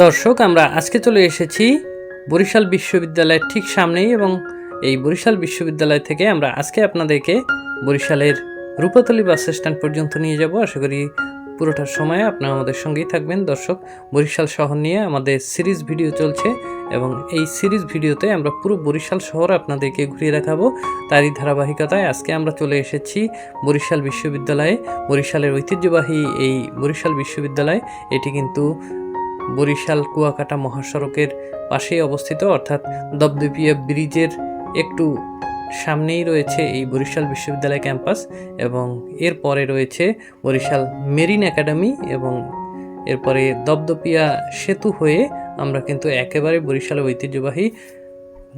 দর্শক, আমরা আজকে চলে এসেছি বরিশাল বিশ্ববিদ্যালয়ের ঠিক সামনেই এবং এই বরিশাল বিশ্ববিদ্যালয় থেকে আমরা আজকে আপনাদেরকে বরিশালের রূপাতলি বাস স্ট্যান্ড পর্যন্ত নিয়ে যাব। আশা করি পুরোটার সময় আপনারা আমাদের সঙ্গেই থাকবেন। দর্শক, বরিশাল শহর নিয়ে আমাদের সিরিজ ভিডিও চলছে এবং এই সিরিজ ভিডিওতে আমরা পুরো বরিশাল শহর আপনাদেরকে ঘুরিয়ে দেখাবো। তারই ধারাবাহিকতায় আজকে আমরা চলে এসেছি বরিশাল বিশ্ববিদ্যালয়ে। বরিশালের ঐতিহ্যবাহী এই বরিশাল বিশ্ববিদ্যালয়, এটি কিন্তু বরিশাল কুয়াকাটা মহাসড়কের পাশেই অবস্থিত, অর্থাৎ দপদপিয়া ব্রিজের একটু সামনেই রয়েছে এই বরিশাল বিশ্ববিদ্যালয় ক্যাম্পাস এবং এরপরে রয়েছে বরিশাল মেরিন একাডেমি এবং এরপরে দপদপিয়া সেতু হয়ে আমরা কিন্তু একেবারে বরিশাল ঐতিহ্যবাহী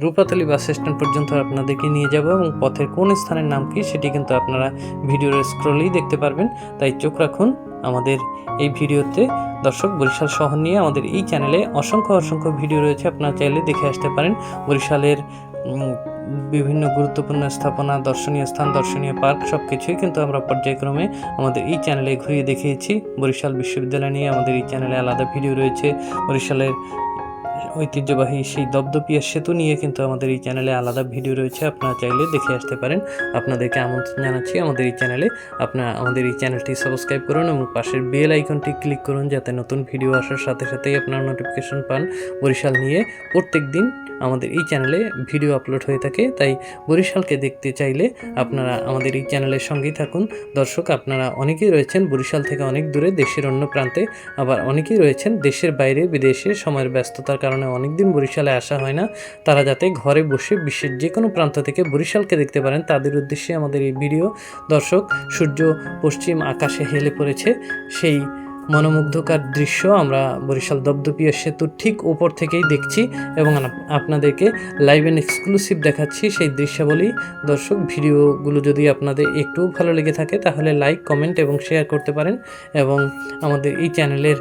রূপাতলি বাস স্ট্যান্ড পর্যন্ত আপনাদেরকে নিয়ে যাব এবং পথের কোন স্থানের নাম কি সেটি কিন্তু আপনারা ভিডিওর স্ক্রলেই দেখতে পারবেন। তাই চোখ রাখুন। আমাদের এই ভিডিওতে। দর্শক, বরিশাল শহর নিয়ে আমাদের এই চ্যানেলে অসংখ্য অসংখ্য ভিডিও রয়েছে। আপনারা চাইলে দেখে আসতে পারেন। বরিশালের বিভিন্ন গুরুত্বপূর্ণ স্থাপনা, দর্শনীয় স্থান, দর্শনীয় পার্ক সব কিছুই কিন্তু আমরা পর্যায়ক্রমে আমাদের এই চ্যানেলে ঘুরিয়ে দেখিয়েছি। বরিশাল বিশ্ববিদ্যালয় নিয়ে আমাদের এই চ্যানেলে আলাদা ভিডিও রয়েছে। বরিশালের ঐতিহ্যবাহী সেই দপদপিয়া সেতু নিয়ে কিন্তু আমাদের এই চ্যানেলে আলাদা ভিডিও রয়েছে। আপনারা চাইলে দেখে আসতে পারেন। আপনাদেরকে আমন্ত্রণ জানাচ্ছি আমাদের এই চ্যানেলে আপনারা আমাদের এই চ্যানেলটি সাবস্ক্রাইব করুন এবং পাশের বেল আইকনটি ক্লিক করুন যাতে নতুন ভিডিও আসার সাথে সাথেই আপনারা নোটিফিকেশন পান। বরিশাল নিয়ে প্রত্যেক দিন আমাদের এই চ্যানেলে ভিডিও আপলোড হয়ে থাকে। তাই বরিশালকে দেখতে চাইলে আপনারা আমাদের এই চ্যানেলের সঙ্গেই থাকুন। দর্শক, আপনারা অনেকেই রয়েছেন বরিশাল থেকে অনেক দূরে, দেশের অন্য প্রান্তে। আবার অনেকেই রয়েছেন দেশের বাইরে, বিদেশে সময়ের ব্যস্ততার কারণে অনেকদিন বরিশালে আসা হয় না, তারা যাতে ঘরে বসে বিশ্বের যে কোনো প্রান্ত থেকে বরিশালকে দেখতে পারেন, তাদের উদ্দেশ্যে আমাদের এই ভিডিও। দর্শক, সূর্য পশ্চিম আকাশে হেলে পড়েছে, সেই মনোমুগ্ধকর দৃশ্য আমরা বরিশাল দপদপিয়া সেতুর ঠিক ওপর থেকেই দেখছি এবং আপনাদেরকে লাইভ অ্যান্ড এক্সক্লুসিভ দেখাচ্ছি সেই দৃশ্যাবলী। দর্শক, ভিডিওগুলো যদি আপনাদের একটু ভালো লেগে থাকে, তাহলে লাইক কমেন্ট এবং শেয়ার করতে পারেন এবং আমাদের এই চ্যানেলের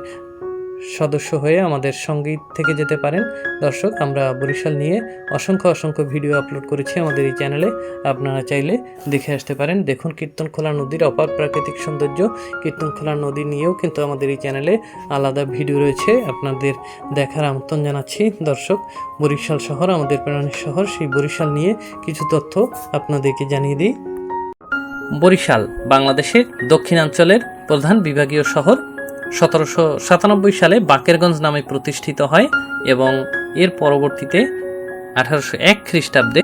সদস্য হয়ে আমাদের সংগীত থেকে যেতে পারেন। দর্শক, আমরা বরিশাল নিয়ে অসংখ্য অসংখ্য ভিডিও আপলোড করেছি আমাদের এই চ্যানেলে। আপনারা চাইলে দেখে আসতে পারেন। দেখুন কীর্তনখোলা নদীর অপার প্রাকৃতিক সৌন্দর্য। কীর্তনখোলা নদী নিয়েও কিন্তু আমাদের এই চ্যানেলে আলাদা ভিডিও রয়েছে। আপনাদের দেখার আমন্ত্রণ জানাচ্ছি। দর্শক, বরিশাল শহর, আমাদের প্রাণের শহর, সেই বরিশাল নিয়ে কিছু তথ্য আপনাদেরকে জানিয়ে দিই। বরিশাল, বাংলাদেশের দক্ষিণাঞ্চলের প্রধান বিভাগীয় শহর সতেরোশো সাতানব্বই সালে বাকেরগঞ্জ নামে প্রতিষ্ঠিত হয় এবং এর পরবর্তীতে আঠারোশো এক খ্রিস্টাব্দে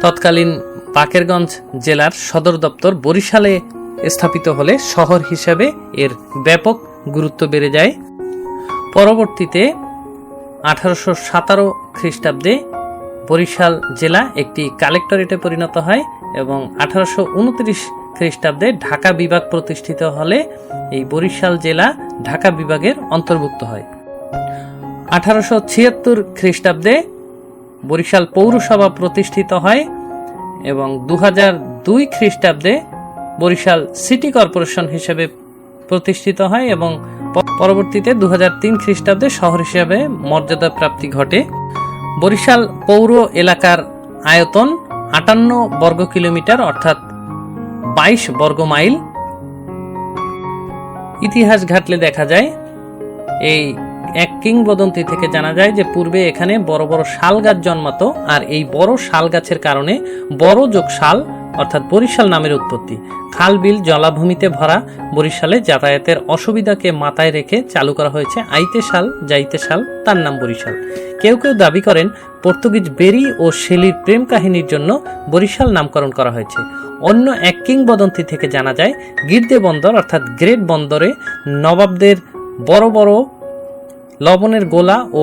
তৎকালীন বাকেরগঞ্জ জেলার সদর দপ্তর বরিশালে স্থাপিত হলে শহর হিসাবে এর ব্যাপক গুরুত্ব বেড়ে যায়। পরবর্তীতে আঠারোশো সাতারো খ্রিস্টাব্দে বরিশাল জেলা একটি কালেক্টরেটে পরিণত হয় এবং আঠারোশো উনত্রিশ খ্রিস্টাব্দে ঢাকা বিভাগ প্রতিষ্ঠিত হলে এই বরিশাল জেলা ঢাকা বিভাগের অন্তর্ভুক্ত হয়। আঠারোশো ছিয়াত্তর খ্রিস্টাব্দে বরিশাল পৌরসভা প্রতিষ্ঠিত হয় এবং দু দুই খ্রিস্টাব্দে বরিশাল সিটি কর্পোরেশন হিসেবে প্রতিষ্ঠিত হয় এবং পরবর্তীতে দু তিন খ্রিস্টাব্দে শহর হিসেবে মর্যাদা প্রাপ্তি ঘটে। বরিশাল পৌর এলাকার আয়তন আটান্ন বর্গ কিলোমিটার অর্থাৎ বাইশ বর্গ মাইল। ইতিহাস ঘাটলে দেখা যায়, এই এক কিংবদন্তি থেকে জানা যায় যে পূর্বে এখানে বড় বড় শাল গাছ জন্মাতো, আর এই বড় শাল গাছের কারণে বড় যোগ শাল অর্থাৎ বরিশাল নামের উৎপত্তি। খাল বিল জলাভূমিতে ভরা বরিশালে যাতায়াতের অসুবিধাকে মাথায় রেখে চালু করা হয়েছে আইতে শাল, যাইতে শাল, তার নাম বরিশাল। কেউ কেউ দাবি করেন পর্তুগিজ বেরি ও শেলির প্রেম কাহিনীর জন্য বরিশাল নামকরণ করা হয়েছে। অন্য এক কিংবদন্তি থেকে জানা যায়, গির্দে বন্দর অর্থাৎ গ্রেট বন্দরে নবাবদের বড় বড় লবণের গোলা ও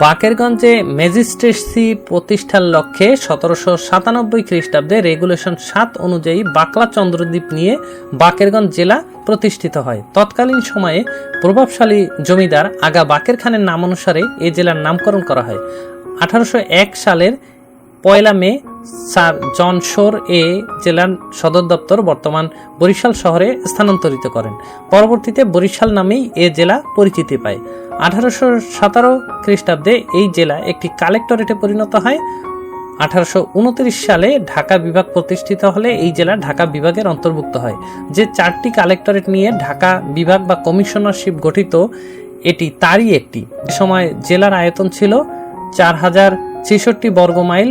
বাকেরগঞ্জে ম্যাজিস্ট্রেসি প্রতিষ্ঠার লক্ষ্যে সতেরোশো সাতানব্বই খ্রিস্টাব্দে রেগুলেশন সাত অনুযায়ী বাকলা চন্দ্রদ্বীপ নিয়ে বাকেরগঞ্জ জেলা প্রতিষ্ঠিত হয়। তৎকালীন সময়ে প্রভাবশালী জমিদার আগা বাকের খানের নাম অনুসারে এ জেলার নামকরণ করা হয়। আঠারোশো এক সালের পয়লা মে স্যার জন শোর এ জেলার সদর দপ্তর বর্তমান বরিশাল শহরে স্থানান্তরিত করেন। পরবর্তীতে বরিশাল নামেই এ জেলা পরিচিতি পায়। আঠারোশো সতেরো খ্রিস্টাব্দে এই জেলা একটি কালেক্টরেটে পরিণত হয়। আঠারোশো উনত্রিশ সালে ঢাকা বিভাগ প্রতিষ্ঠিত হলে এই জেলা ঢাকা বিভাগের অন্তর্ভুক্ত হয়। যে চারটি কালেক্টরেট নিয়ে ঢাকা বিভাগ বা কমিশনারশিপ গঠিত, এটি তারই একটি। সময় জেলার আয়তন ছিল চার হাজার ছেষট্টি বর্গ মাইল।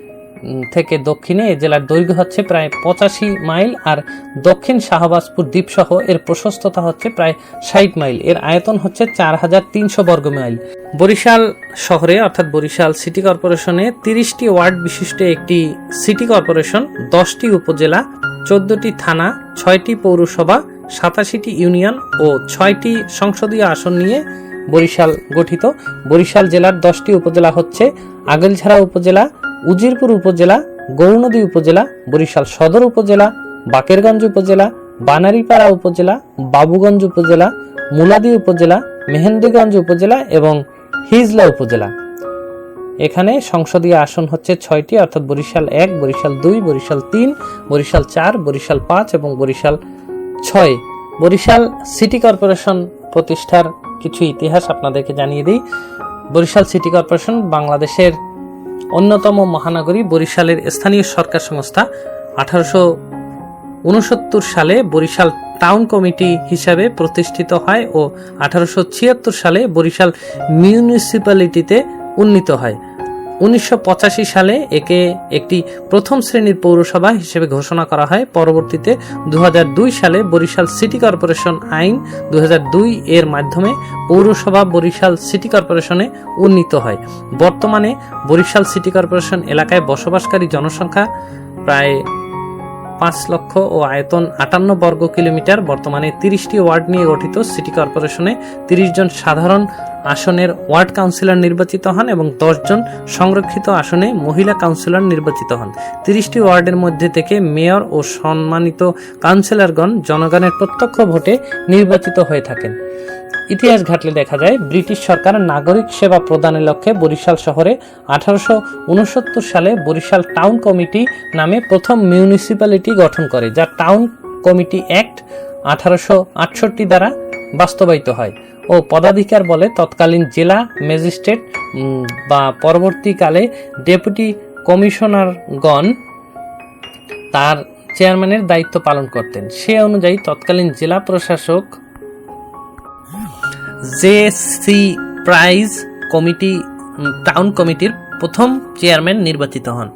থেকে দক্ষিণে এ জেলার দৈর্ঘ্য হচ্ছে প্রায় পঁচাশি মাইল আর দক্ষিণ শাহবাজপুর দ্বীপসহ এর প্রশস্ততা হচ্ছে প্রায় ষাট মাইল। এর আয়তন হচ্ছে চার হাজার তিনশো বর্গ মাইল। বরিশাল শহরে, অর্থাৎ বরিশাল সিটি কর্পোরেশনে তিরিশটি ওয়ার্ড বিশিষ্ট একটি সিটি কর্পোরেশন, দশটি উপজেলা, চোদ্দটি থানা, ছয়টি পৌরসভা, সাতাশিটি ইউনিয়ন ও ছয়টি সংসদীয় আসন নিয়ে বরিশাল গঠিত। বরিশাল জেলার দশটি উপজেলা হচ্ছে আগলঝাড়া উপজেলা উজিরপুর উপজেলা গৌরনদী উপজেলা, বরিশাল সদর উপজেলা, বাকেরগঞ্জ উপজেলা, বানারীপাড়া উপজেলা, বাবুগঞ্জ উপজেলা, মুলাদি উপজেলা, মেহেন্দিগঞ্জ উপজেলা এবং হিজলা উপজেলা। এখানে সংসদীয় আসন হচ্ছে ছয়টি, অর্থাৎ বরিশাল এক, বরিশাল দুই, বরিশাল তিন, বরিশাল চার, বরিশাল পাঁচ এবং বরিশাল ছয়। বরিশাল সিটি কর্পোরেশন প্রতিষ্ঠার কিছু ইতিহাস আপনাদেরকে জানিয়ে দিই। বরিশাল সিটি কর্পোরেশন বাংলাদেশের অন্যতম মহানগরী বরিশালের স্থানীয় সরকার সংস্থা। আঠারোশো উনসত্তর সালে বরিশাল টাউন কমিটি হিসাবে প্রতিষ্ঠিত হয় ও আঠারোশো ছিয়াত্তর সালে বরিশাল মিউনিসিপ্যালিটিতে উন্নীত হয়। উনিশশো পঁচাশি সালে একে একটি প্রথম শ্রেণির পৌরসভা হিসেবে ঘোষণা করা হয়। পরবর্তীতে দু হাজার দুই সালে বরিশাল সিটি কর্পোরেশন আইন দু হাজার দুই এর মাধ্যমে পৌরসভা বরিশাল সিটি কর্পোরেশনে উন্নীত হয়। বর্তমানে বরিশাল সিটি কর্পোরেশন এলাকায় বসবাসকারী জনসংখ্যা প্রায় পাঁচ লক্ষ ও আয়তন আটান্ন বর্গ কিলোমিটার। বর্তমানে তিরিশটি ওয়ার্ড নিয়ে গঠিত সিটি কর্পোরেশনে তিরিশ জন সাধারণ আসনের ওয়ার্ড কাউন্সিলর নির্বাচিত হন এবং জন সংরক্ষিত আসনে মহিলা কাউন্সিলর নির্বাচিত হন। তিরিশটি ওয়ার্ডের মধ্যে থেকে মেয়র ও সম্মানিত কাউন্সিলরগণ জনগণের প্রত্যক্ষ ভোটে নির্বাচিত হয়ে থাকেন। ইতিহাস ঘাটলে দেখা যায়, ব্রিটিশ সরকার নাগরিক সেবা প্রদানের লক্ষ্যে বরিশাল শহরে আঠারোশো উনসত্তর সালে বরিশাল টাউন কমিটি নামে প্রথম মিউনিসিপ্যালিটি গঠন করে, যা টাউন কমিটি অ্যাক্ট আঠারোশো আটষট্টি দ্বারা বাস্তবায়িত হয়। ও পদাধিকার বলে তৎকালীন জেলা ম্যাজিস্ট্রেট বা পরবর্তীকালে ডেপুটি কমিশনারগণ তার চেয়ারম্যানের দায়িত্ব পালন করতেন। সে অনুযায়ী তৎকালীন জেলা প্রশাসক J C Price committee town কমিটির প্রথম চেয়ারম্যান নির্বাচিত হন।